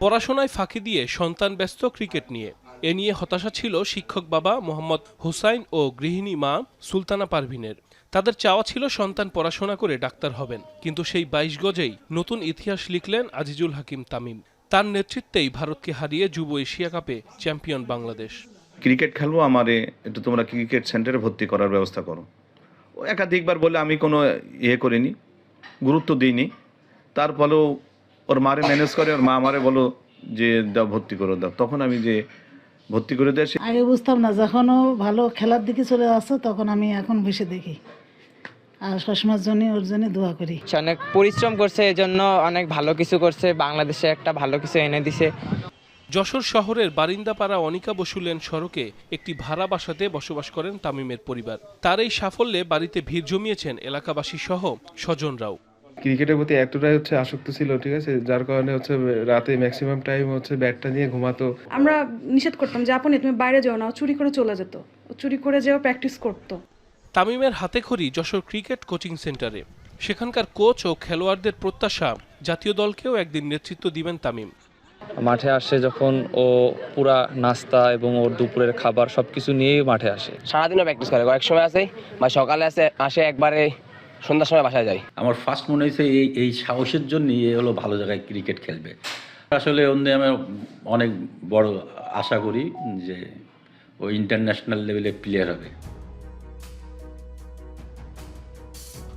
পড়াশোনায় ফাঁকি দিয়ে সন্তান ব্যস্ত ক্রিকেট নিয়ে। এ নিয়ে হতাশা ছিল শিক্ষক বাবা মোহাম্মদ হুসাইন ও গৃহিণী মা সুলতানা পারভিনের। তাদের চাওয়া ছিল সন্তান পড়াশোনা করে ডাক্তার হবেন। কিন্তু সেই বাইশ গজেই নতুন ইতিহাস লিখলেন আজিজুল হাকিম তামিম। তার নেতৃত্বেই ভারতকে হারিয়ে যুব এশিয়া কাপে চ্যাম্পিয়ন বাংলাদেশ। ক্রিকেট খেলব আমারে, একটু তোমরা ক্রিকেট সেন্টারে ভর্তি করার ব্যবস্থা করো। একাধিকবার বলে আমি কোনো ইয়ে করিনি, গুরুত্ব দিইনি। তারপরেও ওর মারে ম্যানেজ করে ওর মা আমারে বলো যে দাও ভর্তি করে দাও। তখন আমি যে ভর্তি করে দেয় আগে বুঝতাম না যখন ও ভালো খেলার দিকে চলে আসছে তখন আমি এখন বসে দেখি। আর সবসময়ের জন্য ওর জন্য দোয়া করি। অনেক পরিশ্রম করছে এজন্য অনেক ভালো কিছু করছে বাংলাদেশে একটা ভালো কিছু এনে দিছে। যশোর শহরের বারিন্দাপাড়া অনিকা বসুলেন সড়কে একটি ভাড়া বাসাতে বসবাস করেন তামিমের পরিবার। তার এই সাফল্যে বাড়িতে ভিড় জমিয়েছেন এলাকাবাসী সহ স্বজনরাও। ক্রিকেটের প্রতি এতটাই হচ্ছে আসক্ত ছিল ঠিক আছে? যার কারণে হচ্ছে রাতে ম্যাক্সিমাম টাইম হচ্ছে ব্যাটটা নিয়ে ঘুমাতো। আমরা নিষেধ করতাম যে আপনি তুমি বাইরে যাও না ও চুরি করে চলে যেত। ও চুরি করে যেও প্র্যাকটিস করতো। তামিমের হাতে খড়ি যশোর ক্রিকেট কোচিং সেন্টারে। সেখানকার কোচ ও খেলোয়াড়দের প্রত্যাশা জাতীয় দলকেও একদিন নেতৃত্ব দিবেন তামিম। মাঠে আসে যখন ও পুরা নাস্তা এবং ওর দুপুরের খাবার সবকিছু নিয়েই মাঠে আসে। সারাদিনও প্র্যাকটিস করে কয়েক সময় আসে বা সকালে আসে আসে একবারে সন্ধ্যার সময় বাসায় যায় আমার ফার্স্ট মনে হয়েছে এই এই সাহসের জন্যই এ হলো ভালো জায়গায় ক্রিকেট খেলবে। আসলে অন্য আমি অনেক বড় আশা করি যে ও ইন্টারন্যাশনাল লেভেলে প্লেয়ার হবে।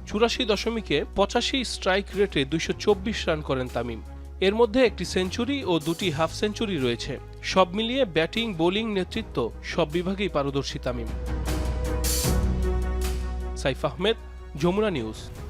চুরাশি দশমিকে পঁচাশি স্ট্রাইক রেটে দুইশো চব্বিশ রান করেন তামিম। এর মধ্যে একটি সেঞ্চুরি ও দুটি হাফ সেঞ্চুরি রয়েছে। সব মিলিয়ে ব্যাটিং বোলিং নেতৃত্ব সব বিভাগেই পারদর্শী তামিম। সাইফ আহমেদ যমুনা নিউজ।